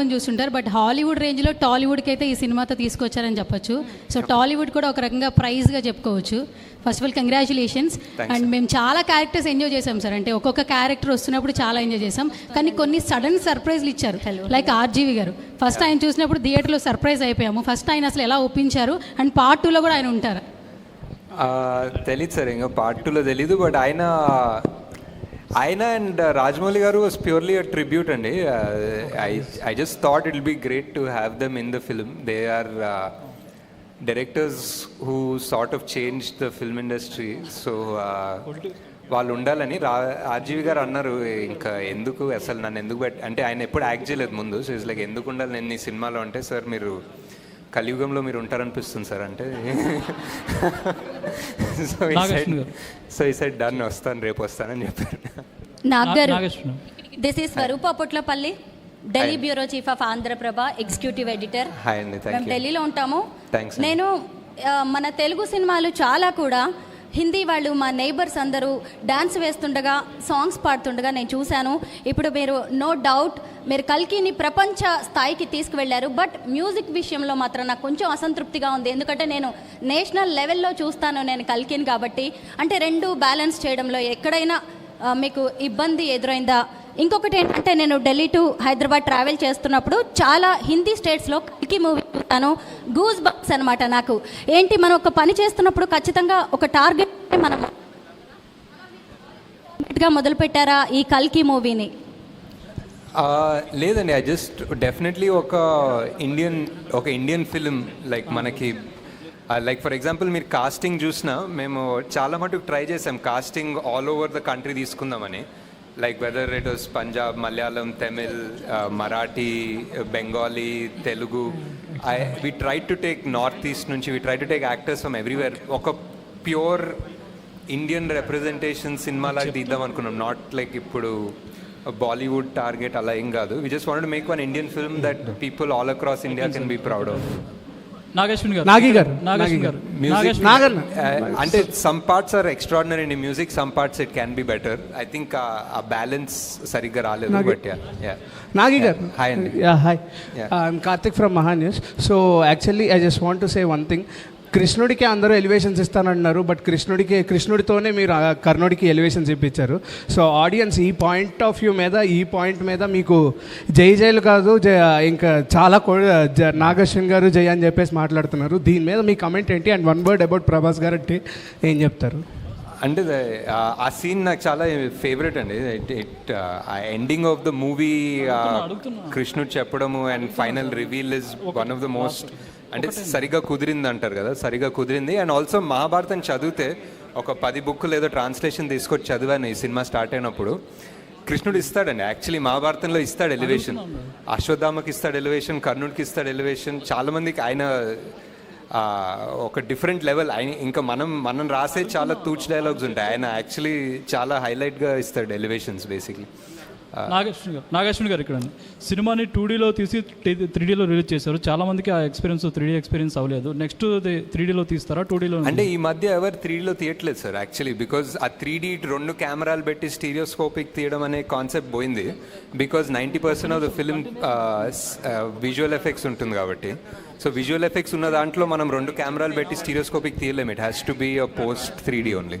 చాలామంది చూస్తుంటారు but Hollywood రేంజ్లో టాలీవుడ్కి అయితే ఈ సినిమాతో తీసుకొచ్చారని చెప్పొచ్చు సో టాలీవుడ్ కూడా ఒక రకంగా ప్రైజ్గా చెప్పుకోవచ్చు first of all congratulations and మేము చాలా క్యారెక్టర్స్ ఎంజాయ్ చేసాం సార్ అంటే ఒక్కొక్క క్యారెక్టర్ వస్తున్నప్పుడు చాలా ఎంజాయ్ చేసాం కానీ కొన్ని సడన్ సర్ప్రైజ్లు ఇచ్చారు లైక్ ఆర్జీవి గారు ఫస్ట్ ఆయన చూసినప్పుడు థియేటర్లో సర్ప్రైజ్ అయిపోయాము ఫస్ట్ ఆయన అసలు ఎలా ఒప్పించారు అండ్ పార్ట్ టూలో కూడా ఆయన ఉంటారు తెలియదు సార్ ఇంకా పార్ట్ టూలో తెలీదు బట్ ఆయన ఆయన and uh, Rajamouli garu was purely a tribute అండి I I just thought it be great to have them in the film they are directors who sort of change the film industry so వాళ్ళు ఉండాలని రా RGV గారు అన్నారు ఇంకా ఎందుకు అసలు నన్ను ఎందుకు అంటే ఆయన ఎప్పుడు యాక్ట్ చేయలేదు ముందు సో ఇస్ లైక్ ఎందుకు ఉండాలి నేను ఈ సినిమాలో అంటే సార్ మీరు కలియుగంలో మీరు ఉంటారనిపిస్తుంది సార్ అంటే సో సైడ్ సో ఈ సైడ్ డన్ వస్తాను రేపు వస్తానని చెప్పారు Nag this is Swaroopa Potlapalli Delhi bureau chief of Andhraprabha executive editor hi అండి ఢిల్లీలో ఉంటాము నేను మన తెలుగు సినిమాలు చాలా కూడా హిందీ వాళ్ళు మా నైబర్స్ అందరూ డాన్స్ వేస్తుండగా సాంగ్స్ పాడుతుండగా నేను చూశాను ఇప్పుడు మీరు నో డౌట్ మీరు కల్కిని ప్రపంచ స్థాయికి తీసుకువెళ్ళారు బట్ మ్యూజిక్ విషయంలో మాత్రం నాకు కొంచెం అసంతృప్తిగా ఉంది ఎందుకంటే నేను నేషనల్ లెవెల్లో చూస్తాను నేను కల్కిని కాబట్టి అంటే రెండు బ్యాలెన్స్ చేయడంలో ఎక్కడైనా మీకు ఇబ్బంది ఎదురైందా ఇంకొకటి ఏంటంటే నేను ఢిల్లీ టు హైదరాబాద్ ట్రావెల్ చేస్తున్నప్పుడు చాలా హిందీ స్టేట్స్లో కల్కి మూవీ చూస్తాను గూజ్ బక్స్ అనమాట నాకు ఏంటి మనం ఒక పని చేస్తున్నప్పుడు ఖచ్చితంగా ఒక టార్గెట్ మనం మొదలు మొదలుపెట్టారా ఈ కల్కి మూవీని లేదండి ఐ జస్ట్ డెఫినెట్లీ ఒక ఇండియన్ ఒక ఇండియన్ ఫిలిం లైక్ మనకి లైక్ ఫర్ ఎగ్జాంపుల్ మీరు కాస్టింగ్ చూసినా మేము చాలా మటుకు ట్రై చేసాం casting all over the country తీసుకుందామని like whether it was Punjab Malayalam Tamil Marathi Bengali Telugu I we try to take north east నుంచి we try to take actors from everywhere ఒక pure Indian representation cinema లాగా తీద్దాం అనుకున్నాం not like ఇప్పుడు Bollywood target అలా ఏం కాదు we just want make one Indian film that people all across India can be proud of Uh, అంటే some parts are extraordinary in music some parts it can be better I think ఆ balance సరిగ్గా రాలేదు but Nagi hi అండి hi I'm Karthik from Maha news so actually I just want to say one thing కృష్ణుడికి అందరూ elevations ఇస్తానంటున్నారు but కృష్ణుడికి కృష్ణుడితోనే మీరు కర్ణుడికి elevations ఇప్పించారు సో ఆడియన్స్ ఈ పాయింట్ ఆఫ్ వ్యూ మీద ఈ పాయింట్ మీద మీకు జై జైలు కాదు ఇంకా చాలా నాగశ్వన్ గారు జై అని చెప్పేసి మాట్లాడుతున్నారు దీని మీద మీ కమెంట్ ఏంటి and one word about Prabhas garu అంటే ఏం చెప్తారు అంటే ఆ సీన్ నాకు చాలా ఫేవరెట్ అండి it uh ending of the movie కృష్ణుడు చెప్పడము and final reveal is one of the most అంటే సరిగా కుదిరింది అంటారు కదా సరిగా కుదిరింది అండ్ ఆల్సో మహాభారతం చదివితే ఒక పది బుక్కులు ఏదో ట్రాన్స్లేషన్ తీసుకొచ్చి చదివాను ఈ సినిమా స్టార్ట్ అయినప్పుడు కృష్ణుడు ఇస్తాడండి యాక్చువల్లీ మహాభారతంలో ఇస్తాడు ఎలివేషన్ అశ్వత్థామకి ఇస్తాడు ఎలివేషన్ కర్ణుడికి ఇస్తాడు ఎలివేషన్ చాలామందికి ఆయన ఒక డిఫరెంట్ లెవెల్ ఆయన ఇంకా మనం మనం రాసే చాలా తూచ్ డైలాగ్స్ ఉంటాయి ఆయన యాక్చువల్లీ చాలా హైలైట్గా ఇస్తాడు ఎలివేషన్స్ బేసిక్లీ నాగేశ్వరి గారు గారు ఇక్కడ సినిమాని టూ డీలో తీసి త్రీ డీలో రిలీజ్ చేశారు చాలా మందికి ఆ ఎక్స్పీరియన్స్ త్రీ డీ ఎక్స్పీరియన్స్ అవ్వలేదు నెక్స్ట్ త్రీ డీలో తీస్తారా టూ డీలో అంటే ఈ మధ్య ఎవరు త్రీడీలో తీయట్లేదు సార్ యాక్చువల్లీ బికాజ్ ఆ త్రీ డీ రెండు కెమెరాలు పెట్టి స్టీరియోస్కోపిక్ తీయడం అనే కాన్సెప్ట్ పోయింది because ninety percent of the film visual effects ఉంటుంది కాబట్టి సో విజువల్ ఎఫెక్ట్స్ ఉన్న దాంట్లో మనం రెండు కెమెరాలు పెట్టి stereoscopic తీయలేము it has to be a post three D only